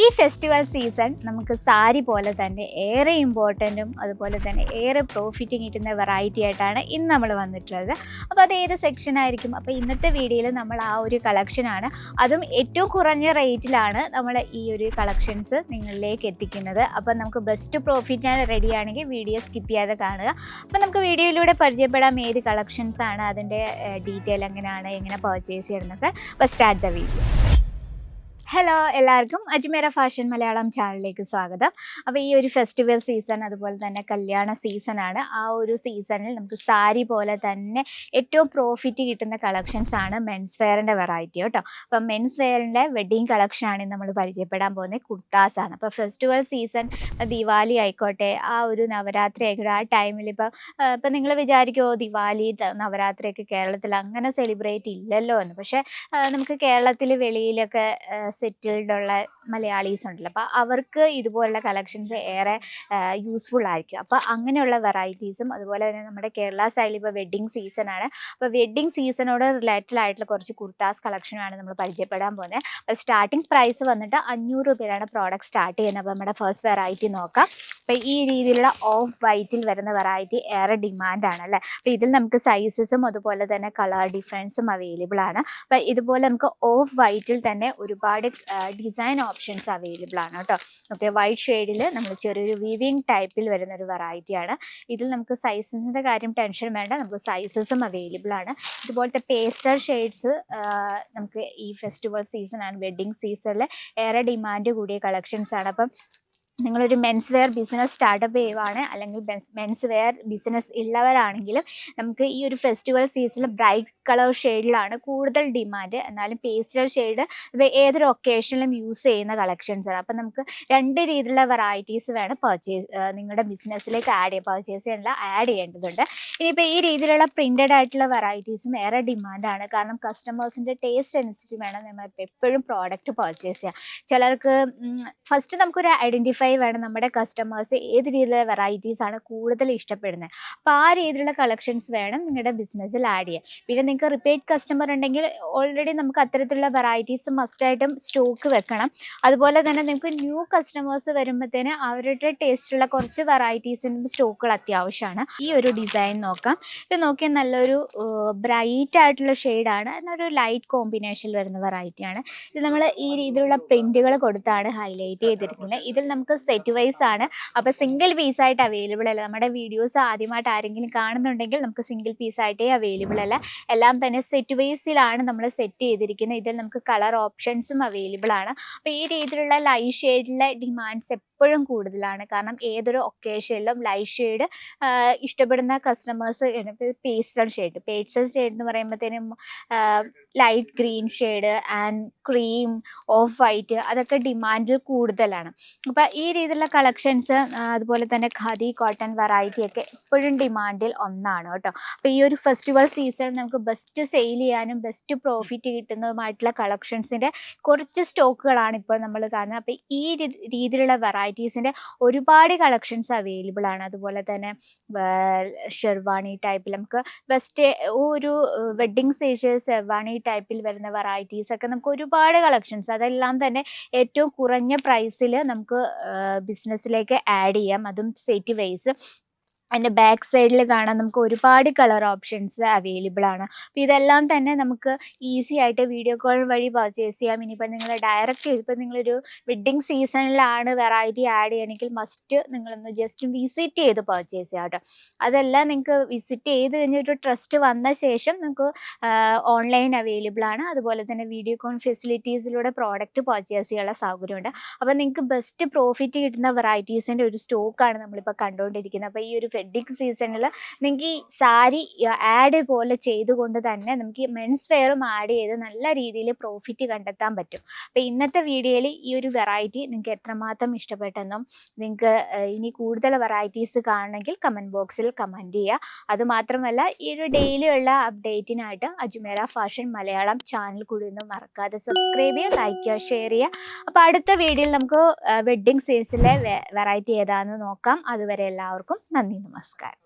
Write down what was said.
ഈ festival season നമുക്ക് സാരി പോലെ തന്നെ ഏറെ ഇമ്പോർട്ടന്റും അതുപോലെ തന്നെ ഏറെ പ്രോഫിറ്റ് കിട്ടുന്ന വെറൈറ്റി ആയിട്ടാണ് ഇന്ന് നമ്മൾ വന്നിട്ടുള്ളത്. അപ്പോൾ അത് ഏത് സെക്ഷൻ ആയിരിക്കും? അപ്പോൾ ഇന്നത്തെ വീഡിയോയിൽ നമ്മൾ ആ ഒരു കളക്ഷനാണ് അതും ഏറ്റവും കുറഞ്ഞ റേറ്റിലാണ് നമ്മൾ ഈ ഒരു കളക്ഷൻസ് നിങ്ങളിലേക്ക് എത്തിക്കുന്നത്. അപ്പോൾ നമുക്ക് ബെസ്റ്റ് പ്രോഫിറ്റ് റെഡി ആണെങ്കിൽ വീഡിയോ സ്കിപ്പ് ചെയ്യാതെ കാണുക. അപ്പോൾ നമുക്ക് വീഡിയോയിലൂടെ പരിചയപ്പെടാം ഏത് കളക്ഷൻസാണ് അതിന്റെ ഡീറ്റെയിൽ എങ്ങനെയാണ് എങ്ങനെ പർച്ചേസ് ചെയ്യണമെന്നൊക്കെ അപ്പോൾ സ്റ്റാർട്ട് ദ വീഡിയോ ഹലോ എല്ലാവർക്കും അജ്മേര ഫാഷൻ മലയാളം ചാനലിലേക്ക് സ്വാഗതം. അപ്പോൾ ഈ ഒരു ഫെസ്റ്റിവൽ സീസൺ അതുപോലെ തന്നെ കല്യാണ സീസണാണ് ആ ഒരു സീസണിൽ നമുക്ക് സാരി പോലെ തന്നെ ഏറ്റവും പ്രോഫിറ്റ് കിട്ടുന്ന കളക്ഷൻസ് ആണ് മെൻസ് വെയറിന്റെ വെറൈറ്റി കേട്ടോ. അപ്പം മെൻസ് വെയറിന്റെ വെഡ്ഡിങ് കളക്ഷനാണ് നമ്മൾ പരിചയപ്പെടാൻ പോകുന്നത്. കുർത്താസ് ആണ്. അപ്പോൾ ഫെസ്റ്റിവൽ സീസൺ ദിവാലി ആയിക്കോട്ടെ ആ ഒരു നവരാത്രി ആയിക്കോട്ടെ ആ ടൈമിൽ ഇപ്പം ഇപ്പം നിങ്ങൾ വിചാരിക്കുമോ ദിവാലി നവരാത്രിയൊക്കെ കേരളത്തിൽ അങ്ങനെ സെലിബ്രേറ്റ് ഇല്ലല്ലോ എന്ന്. പക്ഷേ നമുക്ക് കേരളത്തിൽ വെളിയിലൊക്കെ സെറ്റിൽഡ് ഉള്ള മലയാളീസ് ഉണ്ടല്ലോ. അപ്പോൾ അവർക്ക് ഇതുപോലുള്ള കളക്ഷൻസ് ഏറെ യൂസ്ഫുൾ ആയിരിക്കും. അപ്പോൾ അങ്ങനെയുള്ള വെറൈറ്റീസും അതുപോലെ തന്നെ നമ്മുടെ കേരള സൈഡിൽ ഇപ്പോൾ വെഡ്ഡിങ് ആണ്. അപ്പോൾ വെഡ്ഡിങ് സീസണോട് റിലേറ്റഡ് ആയിട്ടുള്ള കുറച്ച് കുർത്താസ് കളക്ഷനാണ് നമ്മൾ പരിചയപ്പെടാൻ പോകുന്നത് അപ്പോൾ സ്റ്റാർട്ടിംഗ് പ്രൈസ് വന്നിട്ട് അഞ്ഞൂറ് രൂപയിലാണ് പ്രോഡക്റ്റ് സ്റ്റാർട്ട് ചെയ്യുന്നത്. അപ്പോൾ നമ്മുടെ ഫസ്റ്റ് വെറൈറ്റി നോക്കാം. അപ്പോൾ ഈ രീതിയിലുള്ള ഓഫ് വൈറ്റിൽ വരുന്ന വെറൈറ്റി ഏറെ ഡിമാൻഡാണ് അല്ലേ? അപ്പോൾ ഇതിൽ നമുക്ക് സൈസസും അതുപോലെ തന്നെ കളർ ഡിഫറൻസും അവൈലബിൾ ആണ്. അപ്പോൾ ഇതുപോലെ നമുക്ക് ഓഫ് വൈറ്റിൽ തന്നെ ഒരുപാട് ഡിസൈൻ ഓപ്ഷൻസ് അവൈലബിൾ ആണ് കേട്ടോ. ഓക്കെ വൈറ്റ് ഷെയ്ഡിൽ നമ്മൾ ചെറിയൊരു വീവിങ് ടൈപ്പിൽ വരുന്ന ഒരു വെറൈറ്റി ആണ്. ഇതിൽ നമുക്ക് സൈസസിന്റെ കാര്യം ടെൻഷൻ വേണ്ട നമുക്ക് സൈസസും അവൈലബിൾ ആണ്. ഇതുപോലത്തെ പേസ്റ്റർ ഷെയ്ഡ്സ് നമുക്ക് ഈ ഫെസ്റ്റിവൽ സീസൺ ആണ് വെഡ്ഡിങ് സീസണിൽ ഏറെ ഡിമാൻഡ് കൂടിയ കളക്ഷൻസ് ആണ്. അപ്പം നിങ്ങളൊരു മെൻസ് വെയർ ബിസിനസ് സ്റ്റാർട്ടപ്പ് ചെയ്യുവാണ്. അല്ലെങ്കിൽ മെൻസ് വെയർ ബിസിനസ് ഉള്ളവരാണെങ്കിലും നമുക്ക് ഈ ഒരു ഫെസ്റ്റിവൽ സീസണിൽ ബ്രൈറ്റ് കളർ ഷെയ്ഡിലാണ് കൂടുതൽ ഡിമാൻഡ് എന്നാലും പേസ്റ്റൽ ഷെയ്ഡ് ഏതൊരു ഒക്കേഷനിലും യൂസ് ചെയ്യുന്ന കളക്ഷൻസ് ആണ്. അപ്പം നമുക്ക് രണ്ട് രീതിയിലുള്ള വെറൈറ്റീസ് വേണം പർച്ചേസ് നിങ്ങളുടെ ബിസിനസ്സിലേക്ക് ആഡ് ചെയ്യുക പർച്ചേസ് ചെയ്യാനുള്ള ആഡ് ചെയ്യേണ്ടതുണ്ട്. ഇനിയിപ്പോൾ ഈ രീതിയിലുള്ള പ്രിന്റഡ് ആയിട്ടുള്ള വെറൈറ്റീസും ഏറെ ഡിമാൻഡാണ് കാരണം കസ്റ്റമേഴ്സിന്റെ ടേസ്റ്റ് അനുസരിച്ച് വേണം നമ്മൾ എപ്പോഴും പ്രോഡക്റ്റ് പർച്ചേസ് ചെയ്യാം ചിലർക്ക് ഫസ്റ്റ് നമുക്കൊരു ഐഡന്റിഫൈ വേണം നമ്മുടെ കസ്റ്റമേഴ്സ് ഏത് രീതിയിലുള്ള വെറൈറ്റീസ് ആണ് കൂടുതൽ ഇഷ്ടപ്പെടുന്നത്. അപ്പോൾ ആ രീതിയിലുള്ള കളക്ഷൻസ് വേണം നിങ്ങളുടെ ബിസിനസ്സിൽ ആഡ് ചെയ്യാൻ. പിന്നെ നിങ്ങൾക്ക് റിപ്പീറ്റ് കസ്റ്റമർ ഉണ്ടെങ്കിൽ ഓൾറെഡി നമുക്ക് അത്തരത്തിലുള്ള വെറൈറ്റീസ് മസ്റ്റായിട്ടും സ്റ്റോക്ക് വെക്കണം. അതുപോലെ തന്നെ നിങ്ങൾക്ക് ന്യൂ കസ്റ്റമേഴ്സ് വരുമ്പോഴത്തേന് അവരുടെ ടേസ്റ്റുള്ള കുറച്ച് വെറൈറ്റീസിന്റെ സ്റ്റോക്കുകൾ അത്യാവശ്യമാണ്. ഈ ഒരു ഡിസൈൻ നോക്കാം. ഇത് നോക്കിയാൽ നല്ലൊരു ബ്രൈറ്റ് ആയിട്ടുള്ള ഷെയ്ഡാണ് എന്നൊരു ലൈറ്റ് കോമ്പിനേഷനിൽ വരുന്ന വെറൈറ്റിയാണ് ഇത് നമ്മൾ ഈ രീതിയിലുള്ള പ്രിന്റുകൾ കൊടുത്താണ് ഹൈലൈറ്റ് ചെയ്തിരിക്കുന്നത്. ഇതിൽ നമുക്ക് സെറ്റ് വൈസ് ആണ്. അപ്പോൾ സിംഗിൾ പീസ് ആയിട്ട് അവൈലബിൾ അല്ല. നമ്മുടെ വീഡിയോസ് ആദ്യമായിട്ട് ആരെങ്കിലും കാണുന്നുണ്ടെങ്കിൽ നമുക്ക് സിംഗിൾ പീസ് ആയിട്ടേ അവൈലബിൾ അല്ല. എല്ലാം തന്നെ സെറ്റ് വൈസിലാണ് നമ്മൾ സെറ്റ് ചെയ്തിരിക്കുന്നത്. ഇതിൽ നമുക്ക് കളർ ഓപ്ഷൻസും അവൈലബിൾ ആണ്. അപ്പോൾ ഈ രീതിയിലുള്ള ലൈറ്റ് ഷെയ്ഡിലെ ഡിമാൻഡ്സ് എപ്പോഴും കൂടുതലാണ്. കാരണം ഏതൊരു ഒക്കേഷനിലും ലൈറ്റ് ഷെയ്ഡ് ഇഷ്ടപ്പെടുന്ന customers pastel shade pastel shade എന്ന് പറയുമ്പോഴത്തേനും light green shade and cream off white അതൊക്കെ ഡിമാൻഡിൽ കൂടുതലാണ്. അപ്പോൾ ഈ രീതിയിലുള്ള കളക്ഷൻസ് അതുപോലെ തന്നെ ഖാദി കോട്ടൺ വെറൈറ്റി ഒക്കെ എപ്പോഴും ഡിമാൻഡിൽ ഒന്നാണ് കേട്ടോ. അപ്പോൾ ഈ ഒരു ഫെസ്റ്റിവൽ സീസൺ നമുക്ക് ബെസ്റ്റ് സെയിൽ ചെയ്യാനും ബെസ്റ്റ് പ്രോഫിറ്റ് കിട്ടുന്നതുമായിട്ടുള്ള കളക്ഷൻസിന്റെ കുറച്ച് സ്റ്റോക്കുകളാണ് ഇപ്പോൾ നമ്മൾ കാണുന്നത്. അപ്പോൾ ഈ രീതിയിലുള്ള രീതിയിലുള്ള വെറൈറ്റീസിന്റെ ഒരുപാട് കളക്ഷൻസ് അവൈലബിൾ ആണ്. അതുപോലെ തന്നെ ഷെർവാണി ടൈപ്പിൽ നമുക്ക് വെസ്റ്റ് ഒരു വെഡ്ഡിങ് സ്റ്റേജ് ഷെർവാണി ടൈപ്പിൽ വരുന്ന വെറൈറ്റീസ് ഒക്കെ നമുക്ക് ഒരുപാട് കളക്ഷൻസ് അതെല്ലാം തന്നെ ഏറ്റവും കുറഞ്ഞ പ്രൈസിൽ നമുക്ക് ബിസിനസ്സിലേക്ക് ആഡ് ചെയ്യാം. അതും സെറ്റ് വൈസ് അതിന്റെ ബാക്ക് സൈഡിൽ കാണാൻ നമുക്ക് ഒരുപാട് കളർ ഓപ്ഷൻസ് അവൈലബിൾ ആണ്. അപ്പോൾ ഇതെല്ലാം തന്നെ നമുക്ക് ഈസി ആയിട്ട് വീഡിയോ കോൾ വഴി പർച്ചേസ് ചെയ്യാം. ഇനിയിപ്പോൾ നിങ്ങൾ ഡയറക്റ്റ് ഇപ്പോൾ നിങ്ങളൊരു വെഡ്ഡിങ് സീസണിലാണ് വെറൈറ്റി ആഡ് ചെയ്യണമെങ്കിൽ മസ്റ്റ് നിങ്ങളൊന്ന് ജസ്റ്റ് വിസിറ്റ് ചെയ്ത് പർച്ചേസ് ചെയ്യാം കേട്ടോ. അതെല്ലാം നിങ്ങൾക്ക് വിസിറ്റ് ചെയ്ത് കഴിഞ്ഞൊരു ട്രസ്റ്റ് വന്ന ശേഷം നിങ്ങൾക്ക് ഓൺലൈൻ അവൈലബിൾ ആണ്. അതുപോലെ തന്നെ വീഡിയോ കോൺ ഫെസിലിറ്റീസിലൂടെ പ്രോഡക്റ്റ് പർച്ചേസ് ചെയ്യാനുള്ള സൗകര്യമുണ്ട്. അപ്പോൾ നിങ്ങൾക്ക് ബെസ്റ്റ് പ്രോഫിറ്റ് കിട്ടുന്ന വെറൈറ്റീസിന്റെ ഒരു സ്റ്റോക്കാണ് നമ്മളിപ്പോൾ കണ്ടുകൊണ്ടിരിക്കുന്നത്. അപ്പോൾ ഈ ഒരു വെഡ്ഡിങ് സീസണിൽ നിങ്ങൾക്ക് ഈ സാരി ആഡ് പോലെ ചെയ്തുകൊണ്ട് തന്നെ നമുക്ക് ഈ മെൻസ് വെയറും ആഡ് ചെയ്ത് നല്ല രീതിയിൽ പ്രോഫിറ്റ് കണ്ടെത്താൻ പറ്റും. അപ്പോൾ ഇന്നത്തെ വീഡിയോയിൽ ഈ ഒരു വെറൈറ്റി നിങ്ങൾക്ക് എത്രമാത്രം ഇഷ്ടപ്പെട്ടെന്നും നിങ്ങൾക്ക് ഇനി കൂടുതൽ വെറൈറ്റീസ് കാണണമെങ്കിൽ കമന്റ് ബോക്സിൽ കമന്റ് ചെയ്യുക. അതുമാത്രമല്ല ഈ ഒരു ഡെയിലി ഉള്ള അപ്ഡേറ്റിനായിട്ട് അജ്മേര ഫാഷൻ മലയാളം ചാനൽ കൂടി ഒന്നും മറക്കാതെ സബ്സ്ക്രൈബ് ചെയ്യുക ലൈക്ക് ചെയ്യുക ഷെയർ ചെയ്യുക. അപ്പോൾ അടുത്ത വീഡിയോയിൽ നമുക്ക് വെഡ്ഡിങ് സീസണിലെ വെറൈറ്റി ഏതാണെന്ന് നോക്കാം. അതുവരെ എല്ലാവർക്കും നന്ദി নমস্কার